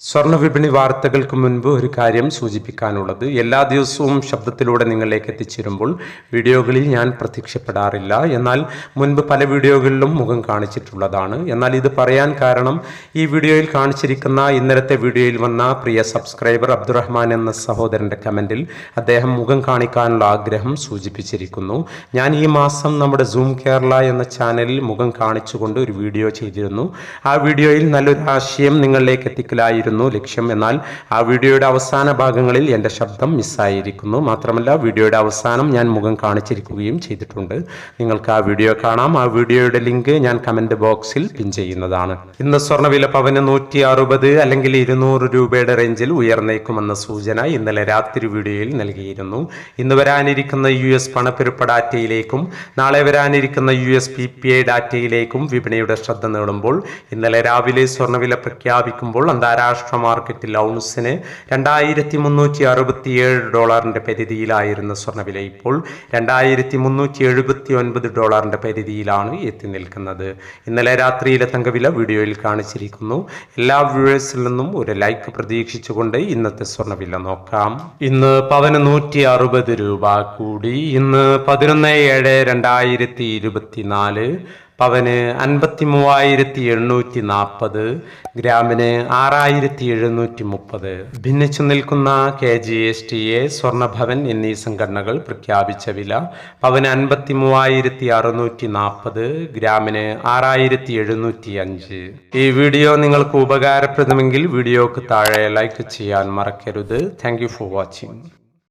സ്വർണ വിപണി വാർത്തകൾക്ക് മുൻപ് ഒരു കാര്യം സൂചിപ്പിക്കാനുള്ളത്. എല്ലാ ദിവസവും ശബ്ദത്തിലൂടെ നിങ്ങളിലേക്ക് എത്തിച്ചേരുമ്പോൾ വീഡിയോകളിൽ ഞാൻ പ്രത്യക്ഷപ്പെടാറില്ല. എന്നാൽ മുൻപ് പല വീഡിയോകളിലും മുഖം കാണിച്ചിട്ടുള്ളതാണ്. എന്നാൽ ഇത് പറയാൻ കാരണം ഈ വീഡിയോയിൽ കാണിച്ചിരിക്കുന്ന ഇന്നലത്തെ വീഡിയോയിൽ വന്ന പ്രിയ സബ്സ്ക്രൈബർ അബ്ദുറഹ്മാൻ എന്ന സഹോദരന്റെ കമന്റിൽ അദ്ദേഹം മുഖം കാണിക്കാനുള്ള ആഗ്രഹം സൂചിപ്പിച്ചിരിക്കുന്നു. ഞാൻ ഈ മാസം നമ്മുടെ സൂം കേരള എന്ന ചാനലിൽ മുഖം കാണിച്ചുകൊണ്ട് ഒരു വീഡിയോ ചെയ്തിരുന്നു. ആ വീഡിയോയിൽ നല്ലൊരു ആശയം നിങ്ങളിലേക്ക് എത്തിക്കലായിരുന്നു. ലക്ഷ്യം. എന്നാൽ ആ വീഡിയോയുടെ അവസാന ഭാഗങ്ങളിൽ എന്റെ ശബ്ദം മിസ്സായിരിക്കുന്നു. മാത്രമല്ല വീഡിയോയുടെ അവസാനം ഞാൻ മുഖം കാണിച്ചിരിക്കുകയും ചെയ്തിട്ടുണ്ട്. നിങ്ങൾക്ക് ആ വീഡിയോ കാണാം. ആ വീഡിയോയുടെ ലിങ്ക് ഞാൻ കമന്റ് ബോക്സിൽ പിൻ ചെയ്യുന്നതാണ്. ഇന്ന് സ്വർണവില പവന് നൂറ്റി അറുപത് അല്ലെങ്കിൽ ഇരുന്നൂറ് രൂപയുടെ റേഞ്ചിൽ ഉയർന്നേക്കുമെന്ന സൂചന ഇന്നലെ രാത്രി വീഡിയോയിൽ നൽകിയിരുന്നു. ഇന്ന് വരാനിരിക്കുന്ന യു എസ് പണപ്പെരുപ്പ ഡാറ്റയിലേക്കും നാളെ വരാനിരിക്കുന്ന U S P P I ഡാറ്റയിലേക്കും വിപണിയുടെ ശ്രദ്ധ നേടുമ്പോൾ ഇന്നലെ രാവിലെ സ്വർണവില പ്രഖ്യാപിക്കുമ്പോൾ അന്താരാഷ്ട്ര മാർക്കറ്റിൽ ഔൺസിന് രണ്ടായിരത്തി മുന്നൂറ്റി അറുപത്തിയേഴ് ഡോളറിന്റെ പരിധിയിലായിരുന്ന സ്വർണവില ഇപ്പോൾ രണ്ടായിരത്തി മുന്നൂറ്റി എഴുപത്തി ഒൻപത് ഡോളറിന്റെ പരിധിയിലാണ് എത്തി നിൽക്കുന്നത്. ഇന്നലെ രാത്രിയിലെ തങ്കവില വീഡിയോയിൽ കാണിച്ചിരിക്കുന്നു. എല്ലാ വ്യൂവേഴ്സിൽ നിന്നും ഒരു ലൈക്ക് പ്രതീക്ഷിച്ചുകൊണ്ട് ഇന്നത്തെ സ്വർണവില നോക്കാം. ഇന്ന് പവന് നൂറ്റി അറുപത് രൂപ കൂടി. ഇന്ന് പതിനൊന്ന് ഏഴ് രണ്ടായിരത്തി ഇരുപത്തിനാല് പവന് അൻപത്തി മൂവായിരത്തി എണ്ണൂറ്റി നാൽപ്പത് ഗ്രാമിന് ആറായിരത്തി എഴുന്നൂറ്റി മുപ്പത് ഭിന്നിച്ചു നിൽക്കുന്ന K G S T A Swarnabhavan എന്നീ സംഘടനകൾ പ്രഖ്യാപിച്ച വില പവന് അൻപത്തി മൂവായിരത്തി അറുന്നൂറ്റി നാൽപ്പത് ഗ്രാമിന് ആറായിരത്തി എഴുന്നൂറ്റി അഞ്ച് ഈ വീഡിയോ നിങ്ങൾക്ക് ഉപകാരപ്രദമെങ്കിൽ വീഡിയോക്ക് താഴെ ലൈക്ക് ചെയ്യാൻ മറക്കരുത്. Thank for watching.